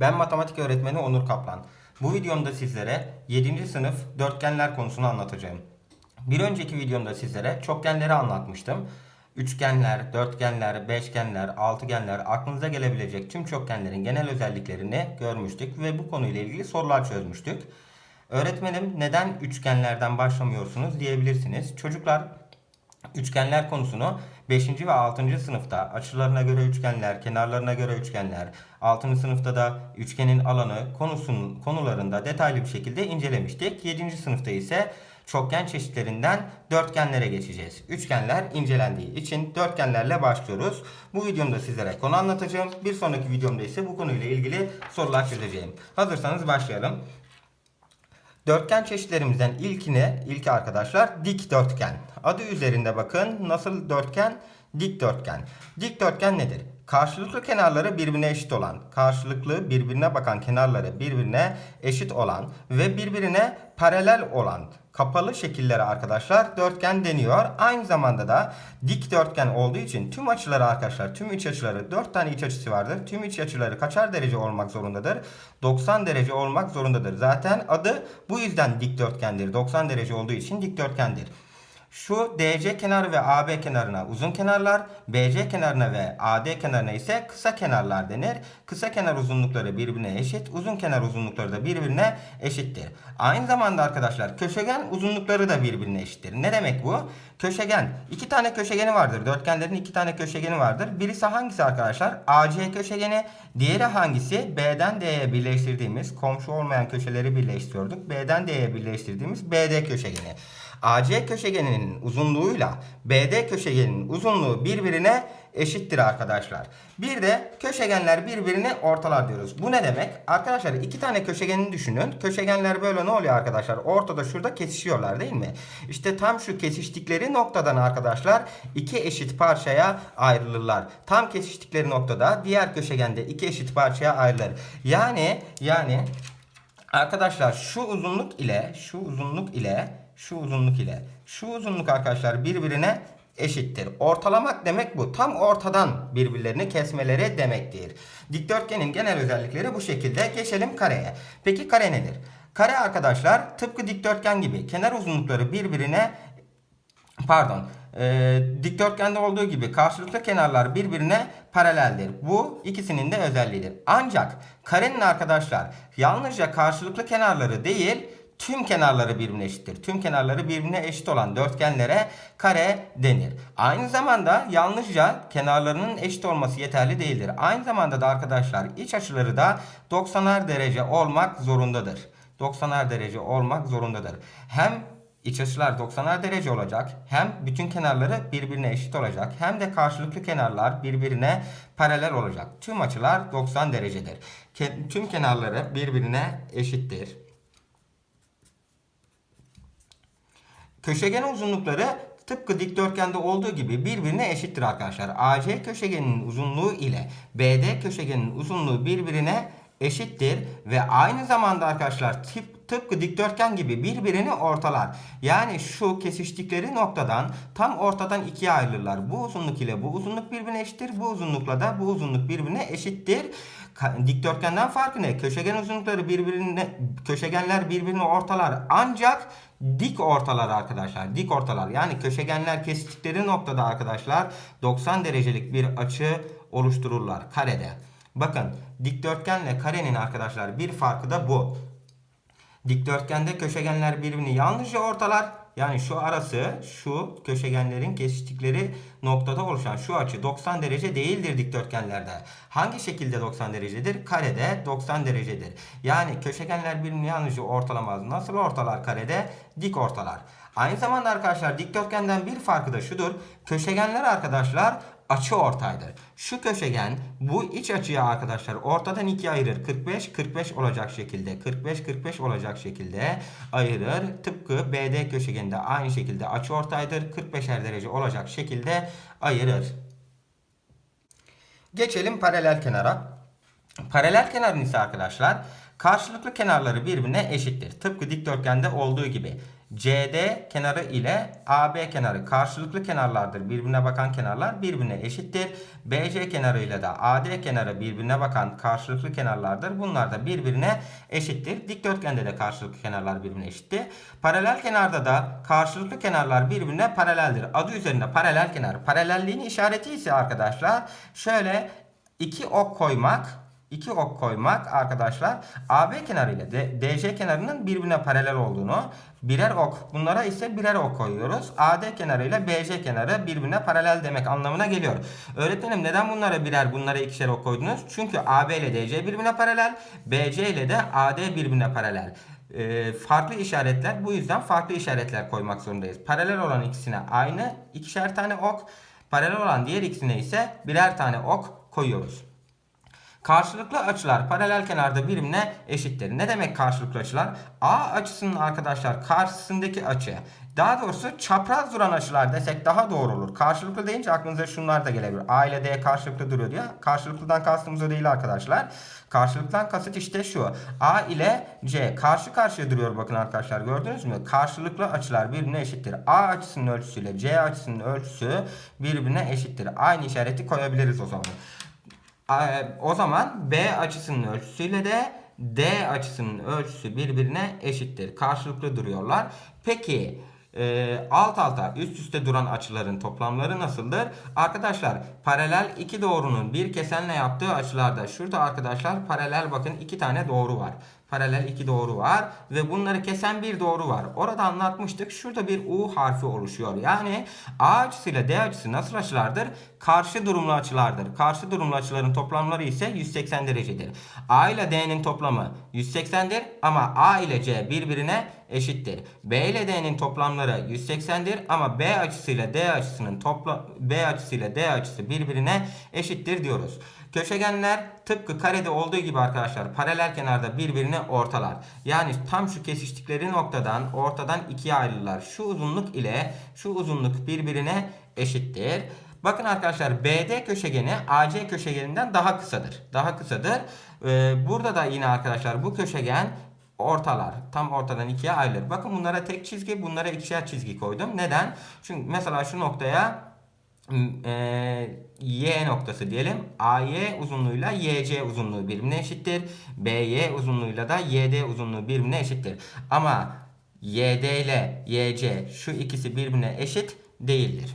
Ben matematik öğretmeni Onur Kaplan. Bu videomda sizlere 7. sınıf dörtgenler konusunu anlatacağım. Bir önceki videomda sizlere çokgenleri anlatmıştım. Üçgenler, dörtgenler, beşgenler, altıgenler, aklınıza gelebilecek tüm çokgenlerin genel özelliklerini görmüştük ve bu konuyla ilgili sorular çözmüştük. Öğretmenim neden üçgenlerden başlamıyorsunuz diyebilirsiniz. Çocuklar Üçgenler konusunu 5. ve 6. sınıfta açılarına göre üçgenler, kenarlarına göre üçgenler, 6. sınıfta da üçgenin alanı konusunun konularında detaylı bir şekilde incelemiştik. 7. sınıfta ise çokgen çeşitlerinden dörtgenlere geçeceğiz. Üçgenler incelendiği için dörtgenlerle başlıyoruz. Bu videomda sizlere konu anlatacağım. Bir sonraki videomda ise bu konuyla ilgili sorular çözeceğim. Hazırsanız başlayalım. Dörtgen çeşitlerimizden ilkine, ilki arkadaşlar dikdörtgen. Adı üzerinde bakın nasıl dörtgen? Dikdörtgen. Dikdörtgen nedir? Karşılıklı kenarları birbirine eşit olan, karşılıklı birbirine bakan kenarları birbirine eşit olan ve birbirine paralel olan kapalı şekillere arkadaşlar dörtgen deniyor. Aynı zamanda da dikdörtgen olduğu için tüm açıları arkadaşlar tüm iç açıları 4 tane iç açısı vardır. Tüm iç açıları kaçar derece olmak zorundadır? 90 derece olmak zorundadır. Zaten adı bu yüzden dikdörtgendir. 90 derece olduğu için dikdörtgendir. Şu DC kenarı ve AB kenarına uzun kenarlar, BC kenarına ve AD kenarına ise kısa kenarlar denir. Kısa kenar uzunlukları birbirine eşit, uzun kenar uzunlukları da birbirine eşittir. Aynı zamanda arkadaşlar köşegen uzunlukları da birbirine eşittir. Ne demek bu? Köşegen. iki tane köşegeni vardır. Dörtgenlerin iki tane köşegeni vardır. Birisi hangisi arkadaşlar? AC köşegeni. Diğeri hangisi? B'den D'ye birleştirdiğimiz, komşu olmayan köşeleri birleştiriyorduk. B'den D'ye birleştirdiğimiz BD köşegeni. AC köşegeninin uzunluğuyla BD köşegeninin uzunluğu birbirine eşittir arkadaşlar. Bir de köşegenler birbirini ortalar diyoruz. Bu ne demek? Arkadaşlar iki tane köşegenini düşünün. Köşegenler böyle ne oluyor arkadaşlar? Ortada şurada kesişiyorlar değil mi? İşte tam şu kesiştikleri noktadan arkadaşlar iki eşit parçaya ayrılırlar. Tam kesiştikleri noktada diğer köşegende iki eşit parçaya ayrılır. Yani yani Arkadaşlar şu uzunluk ile şu uzunluk ile şu uzunluk ile şu uzunluk arkadaşlar birbirine eşittir. Ortalamak demek bu. Tam ortadan birbirlerini kesmeleri demektir. Dikdörtgenin genel özellikleri bu şekilde. Geçelim kareye. Peki kare nedir? Kare arkadaşlar tıpkı dikdörtgen gibi kenar uzunlukları birbirine pardon e, dikdörtgende olduğu gibi karşılıklı kenarlar birbirine paraleldir. Bu ikisinin de özelliğidir. Ancak karenin arkadaşlar yalnızca karşılıklı kenarları değil tüm kenarları birbirine eşittir. Tüm kenarları birbirine eşit olan dörtgenlere kare denir. Aynı zamanda yalnızca kenarlarının eşit olması yeterli değildir. Aynı zamanda da arkadaşlar iç açıları da 90'ar derece olmak zorundadır. 90'ar derece olmak zorundadır. Hem İç açılar 90'ar derece olacak. Hem bütün kenarları birbirine eşit olacak. Hem de karşılıklı kenarlar birbirine paralel olacak. Tüm açılar 90 derecedir. Tüm kenarları birbirine eşittir. Köşegen uzunlukları tıpkı dikdörtgende olduğu gibi birbirine eşittir arkadaşlar. AC köşegeninin uzunluğu ile BD köşegeninin uzunluğu birbirine eşittir ve aynı zamanda arkadaşlar tip, tıpkı dikdörtgen gibi birbirini ortalar. Yani şu kesiştikleri noktadan tam ortadan ikiye ayrılırlar. Bu uzunluk ile bu uzunluk birbirine eşittir. Bu uzunlukla da bu uzunluk birbirine eşittir. Dikdörtgenden farkı ne? Köşegen uzunlukları birbirine köşegenler birbirini ortalar. Ancak dik ortalar arkadaşlar. Dik ortalar. Yani köşegenler kesiştikleri noktada arkadaşlar 90 derecelik bir açı oluştururlar karede. Bakın dikdörtgenle karenin arkadaşlar bir farkı da bu. Dikdörtgende köşegenler birbirini yalnızca ortalar. Yani şu arası şu köşegenlerin kesiştikleri noktada oluşan şu açı 90 derece değildir dikdörtgenlerde. Hangi şekilde 90 derecedir? Karede 90 derecedir. Yani köşegenler birbirini yalnızca ortalamaz. Nasıl ortalar karede? Dik ortalar. Aynı zamanda arkadaşlar dikdörtgenden bir farkı da şudur. Köşegenler arkadaşlar açı ortaydır. Şu köşegen bu iç açıyı arkadaşlar ortadan ikiye ayırır. 45 45 olacak şekilde 45 45 olacak şekilde ayırır. Tıpkı BD köşegeninde aynı şekilde açı ortaydır. 45'er derece olacak şekilde ayırır. Geçelim paralel kenara. Paralel kenarın ise arkadaşlar karşılıklı kenarları birbirine eşittir. Tıpkı dikdörtgende olduğu gibi. CD kenarı ile AB kenarı karşılıklı kenarlardır. Birbirine bakan kenarlar birbirine eşittir. BC kenarı ile de AD kenarı birbirine bakan karşılıklı kenarlardır. Bunlar da birbirine eşittir. Dikdörtgende de karşılıklı kenarlar birbirine eşittir. Paralel kenarda da karşılıklı kenarlar birbirine paraleldir. Adı üzerinde paralel kenar. Paralelliğin işareti ise arkadaşlar şöyle iki ok koymak iki ok koymak arkadaşlar AB kenarı ile DC kenarının birbirine paralel olduğunu birer ok bunlara ise birer ok koyuyoruz. AD kenarı ile BC kenarı birbirine paralel demek anlamına geliyor. Öğretmenim neden bunlara birer bunlara ikişer ok koydunuz? Çünkü AB ile DC birbirine paralel BC ile de AD birbirine paralel. Ee, farklı işaretler bu yüzden farklı işaretler koymak zorundayız. Paralel olan ikisine aynı ikişer tane ok paralel olan diğer ikisine ise birer tane ok koyuyoruz. Karşılıklı açılar paralel kenarda birbirine eşittir. Ne demek karşılıklı açılar? A açısının arkadaşlar karşısındaki açı. Daha doğrusu çapraz duran açılar desek daha doğru olur. Karşılıklı deyince aklınıza şunlar da gelebilir. A ile D karşılıklı duruyor diye. Karşılıklıdan kastımız o değil arkadaşlar. Karşılıktan kasıt işte şu. A ile C karşı karşıya duruyor bakın arkadaşlar gördünüz mü? Karşılıklı açılar birbirine eşittir. A açısının ölçüsüyle C açısının ölçüsü birbirine eşittir. Aynı işareti koyabiliriz o zaman. Ee, O zaman B açısının ölçüsüyle de D açısının ölçüsü birbirine eşittir. Karşılıklı duruyorlar. Peki e, alt alta üst üste duran açıların toplamları nasıldır? Arkadaşlar paralel iki doğrunun bir kesenle yaptığı açılarda şurada arkadaşlar paralel bakın iki tane doğru var. Paralel iki doğru var ve bunları kesen bir doğru var. Orada anlatmıştık. Şurada bir U harfi oluşuyor. Yani A açısıyla D açısı nasıl açılardır? Karşı durumlu açılardır. Karşı durumlu açıların toplamları ise 180 derecedir. A ile D'nin toplamı 180'dir ama A ile C birbirine eşittir. B ile D'nin toplamları 180'dir ama B açısıyla D açısının topla B açısıyla D açısı birbirine eşittir diyoruz. Köşegenler tıpkı karede olduğu gibi arkadaşlar paralel kenarda birbirini ortalar. Yani tam şu kesiştikleri noktadan ortadan ikiye ayrılırlar. Şu uzunluk ile şu uzunluk birbirine eşittir. Bakın arkadaşlar BD köşegeni AC köşegeninden daha kısadır. Daha kısadır. Ee, burada da yine arkadaşlar bu köşegen ortalar. Tam ortadan ikiye ayrılır. Bakın bunlara tek çizgi, bunlara ikişer çizgi koydum. Neden? Çünkü mesela şu noktaya e, Y noktası diyelim. AY uzunluğuyla YC uzunluğu birbirine eşittir. BY uzunluğuyla da YD uzunluğu birbirine eşittir. Ama YD ile YC şu ikisi birbirine eşit değildir.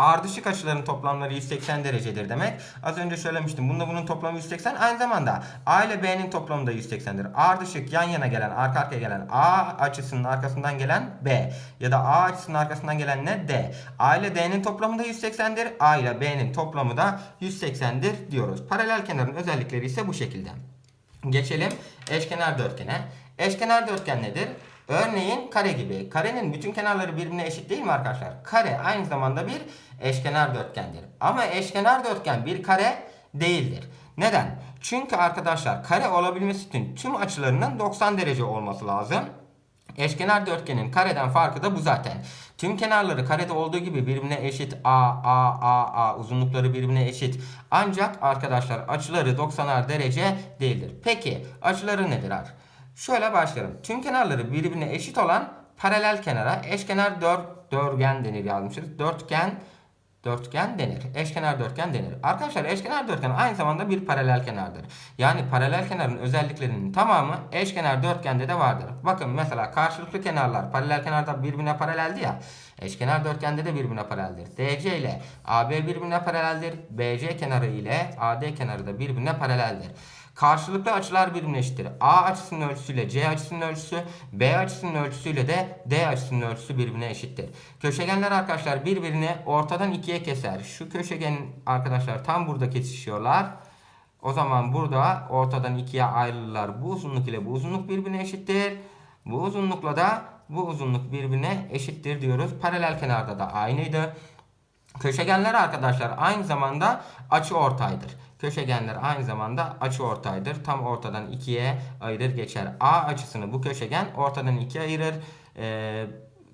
Ardışık açıların toplamları 180 derecedir demek. Az önce söylemiştim. Bunda bunun toplamı 180. Aynı zamanda A ile B'nin toplamı da 180'dir. Ardışık yan yana gelen, arka arkaya gelen A açısının arkasından gelen B ya da A açısının arkasından gelen ne? D. A ile D'nin toplamı da 180'dir. A ile B'nin toplamı da 180'dir diyoruz. Paralel kenarın özellikleri ise bu şekilde. Geçelim eşkenar dörtgene. Eşkenar dörtgen nedir? Örneğin kare gibi. Karenin bütün kenarları birbirine eşit değil mi arkadaşlar? Kare aynı zamanda bir eşkenar dörtgendir. Ama eşkenar dörtgen bir kare değildir. Neden? Çünkü arkadaşlar kare olabilmesi için tüm açılarının 90 derece olması lazım. Eşkenar dörtgenin kareden farkı da bu zaten. Tüm kenarları karede olduğu gibi birbirine eşit A, A, A, A uzunlukları birbirine eşit. Ancak arkadaşlar açıları 90'ar derece değildir. Peki açıları nedir? ar? Şöyle başlayalım. Tüm kenarları birbirine eşit olan paralel kenara eşkenar dört, dörtgen denir yazmışız. Dörtgen dörtgen denir. Eşkenar dörtgen denir. Arkadaşlar eşkenar dörtgen aynı zamanda bir paralel kenardır. Yani paralel kenarın özelliklerinin tamamı eşkenar dörtgende de vardır. Bakın mesela karşılıklı kenarlar paralel kenarda birbirine paraleldi ya. Eşkenar dörtgende de birbirine paraleldir. DC ile AB birbirine paraleldir. BC kenarı ile AD kenarı da birbirine paraleldir. Karşılıklı açılar birbirine eşittir. A açısının ölçüsüyle C açısının ölçüsü, B açısının ölçüsüyle de D açısının ölçüsü birbirine eşittir. Köşegenler arkadaşlar birbirini ortadan ikiye keser. Şu köşegen arkadaşlar tam burada kesişiyorlar. O zaman burada ortadan ikiye ayrılırlar. Bu uzunluk ile bu uzunluk birbirine eşittir. Bu uzunlukla da bu uzunluk birbirine eşittir diyoruz. Paralel kenarda da aynıydı. Köşegenler arkadaşlar aynı zamanda açı ortaydır. Köşegenler aynı zamanda açı ortaydır. Tam ortadan ikiye ayırır geçer. A açısını bu köşegen ortadan ikiye ayırır. Ee,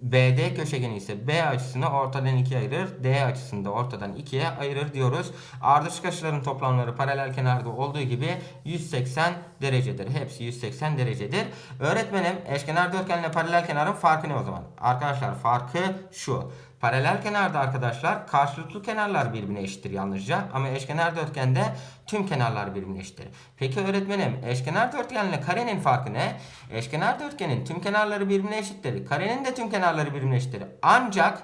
BD köşegeni ise B açısını ortadan ikiye ayırır. D açısını da ortadan ikiye ayırır diyoruz. Ardışık açıların toplamları paralel kenarda olduğu gibi 180 derecedir. Hepsi 180 derecedir. Öğretmenim eşkenar dörtgenle paralel kenarın farkı ne o zaman? Arkadaşlar farkı şu. Paralel kenarda arkadaşlar karşılıklı kenarlar birbirine eşittir yalnızca ama eşkenar dörtgende tüm kenarlar birbirine eşittir. Peki öğretmenim eşkenar dörtgenle karenin farkı ne? Eşkenar dörtgenin tüm kenarları birbirine eşittir. Karenin de tüm kenarları birbirine eşittir. Ancak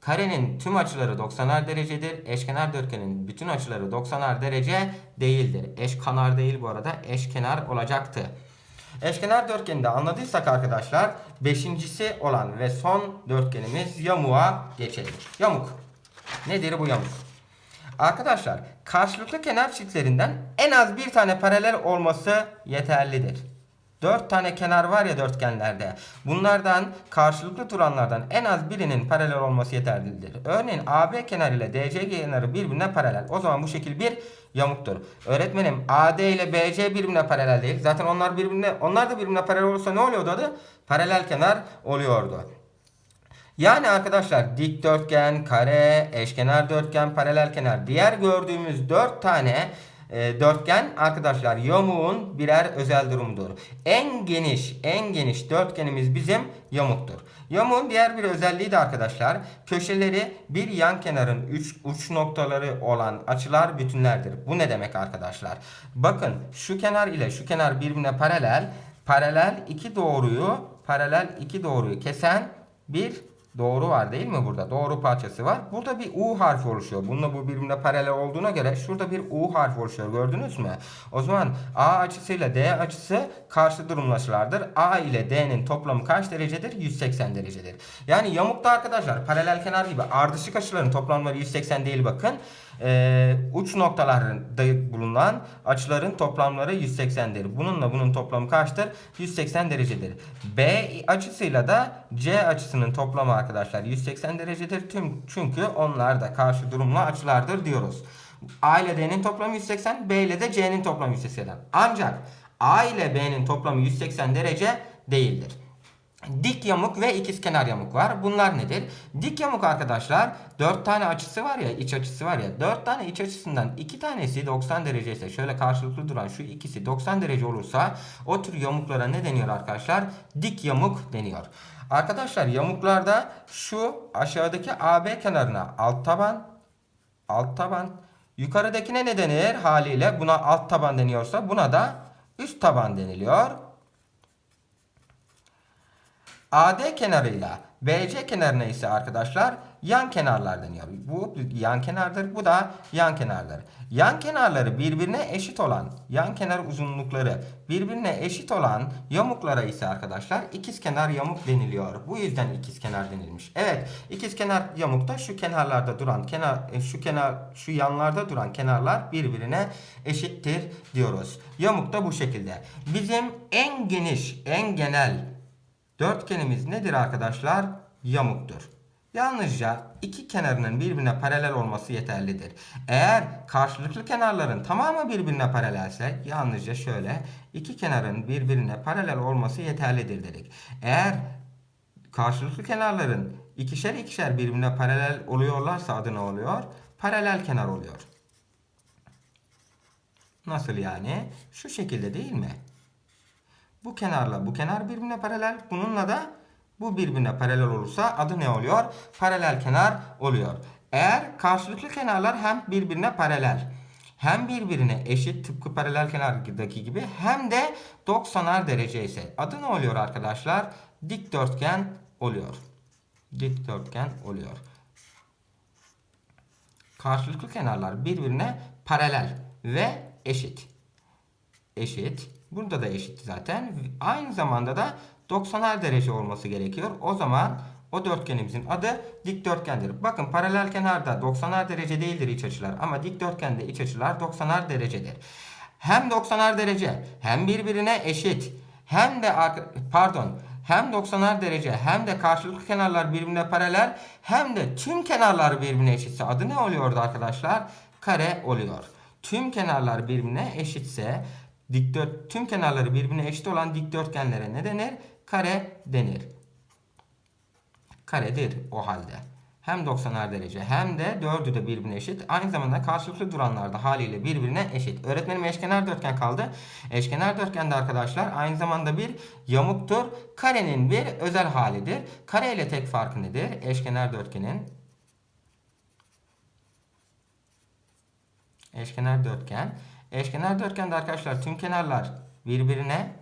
karenin tüm açıları 90'ar derecedir. Eşkenar dörtgenin bütün açıları 90'ar derece değildir. Eşkenar değil bu arada eşkenar olacaktı. Eşkenar dörtgeni de anladıysak arkadaşlar beşincisi olan ve son dörtgenimiz yamuğa geçelim. Yamuk. Nedir bu yamuk? Arkadaşlar karşılıklı kenar çiftlerinden en az bir tane paralel olması yeterlidir. 4 tane kenar var ya dörtgenlerde. Bunlardan karşılıklı duranlardan en az birinin paralel olması yeterlidir. Örneğin AB kenarı ile DC kenarı birbirine paralel. O zaman bu şekil bir yamuktur. Öğretmenim AD ile BC birbirine paralel değil. Zaten onlar birbirine onlar da birbirine paralel olursa ne oluyordu adı? Paralel kenar oluyordu. Yani arkadaşlar dikdörtgen, kare, eşkenar dörtgen, paralel kenar diğer gördüğümüz 4 tane e, dörtgen arkadaşlar yamuğun birer özel durumudur. En geniş, en geniş dörtgenimiz bizim yamuktur. Yamuğun diğer bir özelliği de arkadaşlar köşeleri bir yan kenarın üç uç noktaları olan açılar bütünlerdir. Bu ne demek arkadaşlar? Bakın şu kenar ile şu kenar birbirine paralel. Paralel iki doğruyu, paralel iki doğruyu kesen bir Doğru var değil mi burada? Doğru parçası var. Burada bir U harfi oluşuyor. Bununla bu birbirine paralel olduğuna göre şurada bir U harfi oluşuyor. Gördünüz mü? O zaman A açısıyla D açısı karşı durumlu açılardır. A ile D'nin toplamı kaç derecedir? 180 derecedir. Yani yamukta arkadaşlar paralel kenar gibi ardışık açıların toplamları 180 değil bakın. Ee, uç noktalarında bulunan açıların toplamları 180'dir. Bununla bunun toplamı kaçtır? 180 derecedir. B açısıyla da C açısının toplamı arkadaşlar 180 derecedir. Tüm çünkü onlar da karşı durumlu açılardır diyoruz. A ile D'nin toplamı 180, B ile de C'nin toplamı 180. Ancak A ile B'nin toplamı 180 derece değildir. Dik yamuk ve ikizkenar yamuk var. Bunlar nedir? Dik yamuk arkadaşlar 4 tane açısı var ya iç açısı var ya 4 tane iç açısından 2 tanesi 90 derece ise şöyle karşılıklı duran şu ikisi 90 derece olursa o tür yamuklara ne deniyor arkadaşlar? Dik yamuk deniyor. Arkadaşlar yamuklarda şu aşağıdaki AB kenarına alt taban alt taban yukarıdakine ne denir haliyle buna alt taban deniyorsa buna da üst taban deniliyor. AD kenarıyla BC kenarına ise arkadaşlar yan kenarlar deniyor. Bu yan kenardır, bu da yan kenardır. Yan kenarları birbirine eşit olan, yan kenar uzunlukları birbirine eşit olan yamuklara ise arkadaşlar ikizkenar yamuk deniliyor. Bu yüzden ikizkenar denilmiş. Evet, ikizkenar yamukta şu kenarlarda duran kenar e, şu kenar şu yanlarda duran kenarlar birbirine eşittir diyoruz. Yamuk da bu şekilde. Bizim en geniş, en genel Dörtgenimiz nedir arkadaşlar? Yamuktur. Yalnızca iki kenarının birbirine paralel olması yeterlidir. Eğer karşılıklı kenarların tamamı birbirine paralelse yalnızca şöyle iki kenarın birbirine paralel olması yeterlidir dedik. Eğer karşılıklı kenarların ikişer ikişer birbirine paralel oluyorlarsa adı ne oluyor? Paralel kenar oluyor. Nasıl yani? Şu şekilde değil mi? Bu kenarla bu kenar birbirine paralel. Bununla da bu birbirine paralel olursa adı ne oluyor? Paralel kenar oluyor. Eğer karşılıklı kenarlar hem birbirine paralel hem birbirine eşit tıpkı paralel kenardaki gibi hem de 90'ar derece ise adı ne oluyor arkadaşlar? Dikdörtgen oluyor. Dikdörtgen oluyor. Karşılıklı kenarlar birbirine paralel ve eşit. Eşit. Burada da eşit zaten. Aynı zamanda da 90'ar derece olması gerekiyor. O zaman o dörtgenimizin adı dikdörtgendir. Bakın paralel kenarda 90'ar derece değildir iç açılar ama dikdörtgende iç açılar 90'ar derecedir. Hem 90'ar derece hem birbirine eşit hem de pardon hem 90'ar derece hem de karşılıklı kenarlar birbirine paralel hem de tüm kenarlar birbirine eşitse adı ne oluyordu arkadaşlar? Kare oluyor. Tüm kenarlar birbirine eşitse Dikdört, tüm kenarları birbirine eşit olan dikdörtgenlere ne denir? Kare denir. karedir o halde. Hem 90'ar derece hem de 4'ü de birbirine eşit. Aynı zamanda karşılıklı duranlarda haliyle birbirine eşit. Öğretmenim eşkenar dörtgen kaldı. Eşkenar dörtgen de arkadaşlar aynı zamanda bir yamuktur. Karenin bir özel halidir. Kare ile tek farkı nedir? Eşkenar dörtgenin eşkenar dörtgen. Eşkenar dörtgende arkadaşlar tüm kenarlar birbirine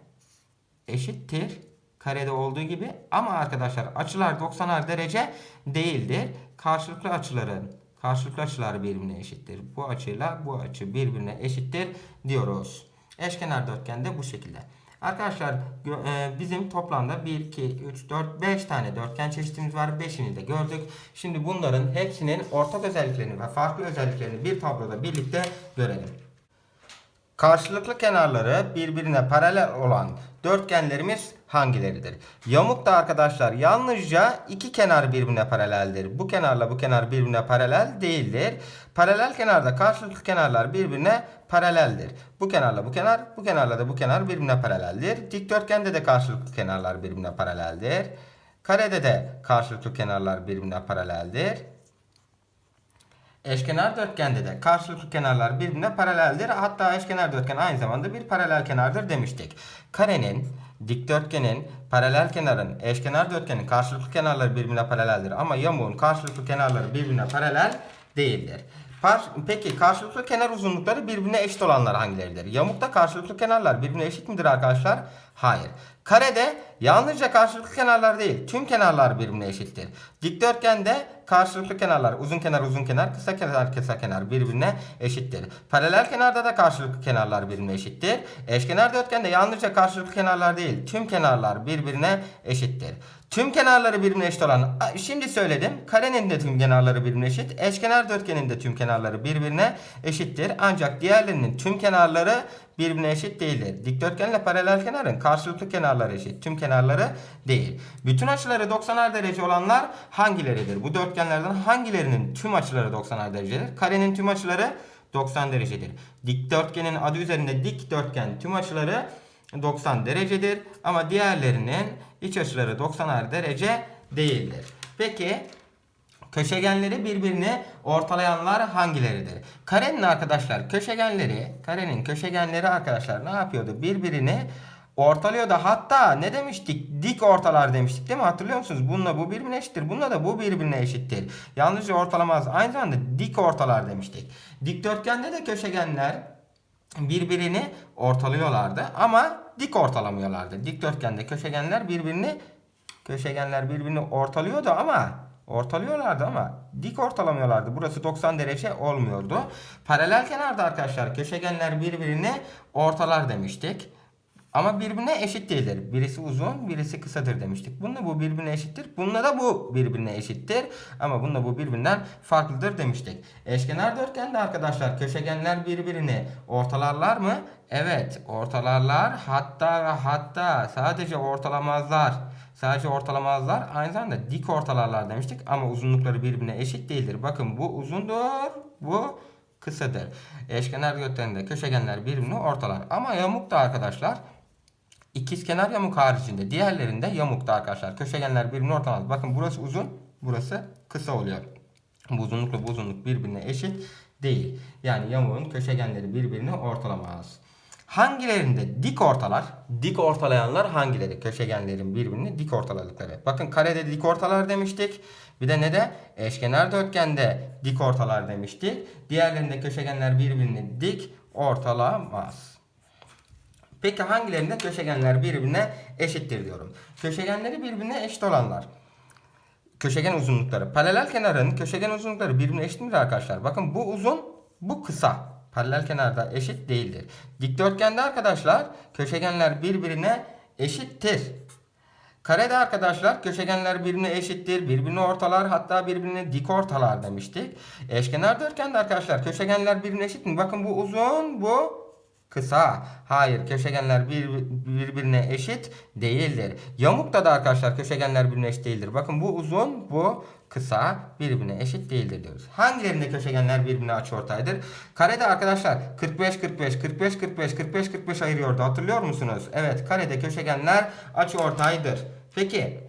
eşittir. Karede olduğu gibi ama arkadaşlar açılar 90'ar derece değildir. Karşılıklı açıların karşılıklı açılar birbirine eşittir. Bu açıyla bu açı birbirine eşittir diyoruz. Eşkenar dörtgende bu şekilde. Arkadaşlar e, bizim toplamda 1, 2, 3, 4, 5 tane dörtgen çeşitimiz var. 5'ini de gördük. Şimdi bunların hepsinin ortak özelliklerini ve farklı özelliklerini bir tabloda birlikte görelim. Karşılıklı kenarları birbirine paralel olan dörtgenlerimiz hangileridir? Yamuk da arkadaşlar yalnızca iki kenar birbirine paraleldir. Bu kenarla bu kenar birbirine paralel değildir. Paralel kenarda karşılıklı kenarlar birbirine paraleldir. Bu kenarla bu kenar, bu kenarla da bu kenar birbirine paraleldir. Dikdörtgende de karşılıklı kenarlar birbirine paraleldir. Karede de karşılıklı kenarlar birbirine paraleldir. Eşkenar dörtgende de karşılıklı kenarlar birbirine paraleldir. Hatta eşkenar dörtgen aynı zamanda bir paralel kenardır demiştik. Karenin, dikdörtgenin, paralel kenarın, eşkenar dörtgenin karşılıklı kenarları birbirine paraleldir. Ama yamuğun karşılıklı kenarları birbirine paralel değildir. Par- Peki karşılıklı kenar uzunlukları birbirine eşit olanlar hangileridir? Yamukta karşılıklı kenarlar birbirine eşit midir arkadaşlar? Hayır. Karede yalnızca karşılıklı kenarlar değil, tüm kenarlar birbirine eşittir. Dikdörtgende karşılıklı kenarlar, uzun kenar uzun kenar, kısa kenar kısa kenar birbirine eşittir. Paralel kenarda da karşılıklı kenarlar birbirine eşittir. Eşkenar dörtgende yalnızca karşılıklı kenarlar değil, tüm kenarlar birbirine eşittir. Tüm kenarları birbirine eşit olan, şimdi söyledim. Karenin de tüm kenarları birbirine eşit. Eşkenar dörtgenin de tüm kenarları birbirine eşittir. Ancak diğerlerinin tüm kenarları birbirine eşit değildir. Dikdörtgenle paralel kenarın karşılıklı kenarları eşit. Tüm kenarları değil. Bütün açıları 90'ar derece olanlar hangileridir? Bu dörtgenlerden hangilerinin tüm açıları 90'ar derecedir? Karenin tüm açıları 90 derecedir. Dikdörtgenin adı üzerinde dikdörtgen tüm açıları 90 derecedir ama diğerlerinin iç açıları 90'ar derece değildir. Peki köşegenleri birbirini ortalayanlar hangileridir? Karenin arkadaşlar köşegenleri, karenin köşegenleri arkadaşlar ne yapıyordu? Birbirini ortalıyordu. Hatta ne demiştik? Dik ortalar demiştik değil mi? Hatırlıyor musunuz? Bununla bu birbirine eşittir. Bununla da bu birbirine eşittir. Yalnızca ortalamaz. Aynı zamanda dik ortalar demiştik. Dikdörtgende de köşegenler birbirini ortalıyorlardı ama dik ortalamıyorlardı. Dikdörtgende köşegenler birbirini köşegenler birbirini ortalıyordu ama ortalıyorlardı ama dik ortalamıyorlardı. Burası 90 derece olmuyordu. Paralel kenarda arkadaşlar köşegenler birbirini ortalar demiştik. Ama birbirine eşit değildir. Birisi uzun, birisi kısadır demiştik. Bununla bu birbirine eşittir. Bununla da bu birbirine eşittir. Ama bununla bu birbirinden farklıdır demiştik. Eşkenar dörtgende arkadaşlar köşegenler birbirini ortalarlar mı? Evet, ortalarlar. Hatta ve hatta sadece ortalamazlar. Sadece ortalamazlar. Aynı zamanda dik ortalarlar demiştik. Ama uzunlukları birbirine eşit değildir. Bakın bu uzundur, bu kısadır. Eşkenar dörtgende köşegenler birbirini ortalar. Ama yamuk da arkadaşlar İkizkenar yamuk haricinde diğerlerinde yamukta arkadaşlar. Köşegenler birbirini ortalamaz. Bakın burası uzun, burası kısa oluyor. Bu uzunlukla bu uzunluk birbirine eşit değil. Yani yamuğun köşegenleri birbirini ortalamaz. Hangilerinde dik ortalar, dik ortalayanlar hangileri? Köşegenlerin birbirini dik ortaladıkları. Bakın karede dik ortalar demiştik. Bir de ne de eşkenar dörtgende dik ortalar demiştik. Diğerlerinde köşegenler birbirini dik ortalamaz. Peki hangilerinde köşegenler birbirine eşittir diyorum. Köşegenleri birbirine eşit olanlar. Köşegen uzunlukları. Paralel kenarın köşegen uzunlukları birbirine eşit midir arkadaşlar? Bakın bu uzun, bu kısa. Paralel kenarda eşit değildir. Dikdörtgende arkadaşlar köşegenler birbirine eşittir. Karede arkadaşlar köşegenler birbirine eşittir. Birbirini ortalar hatta birbirini dik ortalar demiştik. Eşkenar dörtgende arkadaşlar köşegenler birbirine eşit mi? Bakın bu uzun, bu kısa. Hayır köşegenler bir, birbirine eşit değildir. Yamukta da arkadaşlar köşegenler birbirine eşit değildir. Bakın bu uzun, bu kısa birbirine eşit değildir diyoruz. Hangilerinde köşegenler birbirine açıortaydır? Karede arkadaşlar 45 45 45 45 45 45 ayırıyordu. Hatırlıyor musunuz? Evet, karede köşegenler açıortaydır. Peki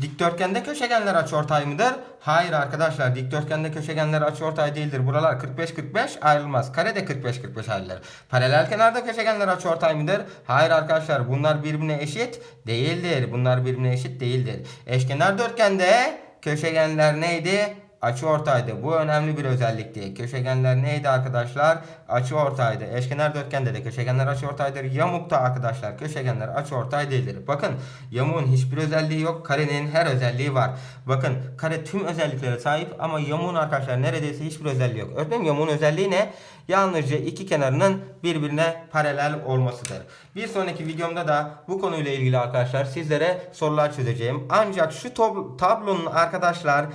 Dikdörtgende köşegenler açıortay mıdır? Hayır arkadaşlar dikdörtgende köşegenler açıortay değildir. Buralar 45-45 ayrılmaz. Kare de 45-45 ayrılır. Paralel kenarda köşegenler açıortay mıdır? Hayır arkadaşlar bunlar birbirine eşit değildir. Bunlar birbirine eşit değildir. Eşkenar dörtgende köşegenler neydi? Açı ortaydı. Bu önemli bir özellikti. Köşegenler neydi arkadaşlar? Açı ortaydı. Eşkenar dörtgende de köşegenler açı ortaydır. Yamukta arkadaşlar köşegenler açı ortay değildir. Bakın yamuğun hiçbir özelliği yok. Karenin her özelliği var. Bakın kare tüm özelliklere sahip ama yamuğun arkadaşlar neredeyse hiçbir özelliği yok. Öğretmenim yamuğun özelliği ne? Yalnızca iki kenarının birbirine paralel olmasıdır. Bir sonraki videomda da bu konuyla ilgili arkadaşlar sizlere sorular çözeceğim. Ancak şu tab- tablonun arkadaşlar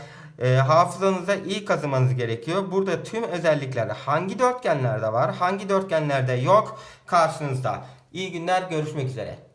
e, hafızanıza iyi kazımanız gerekiyor. Burada tüm özellikler hangi dörtgenlerde var, hangi dörtgenlerde yok karşınızda. İyi günler, görüşmek üzere.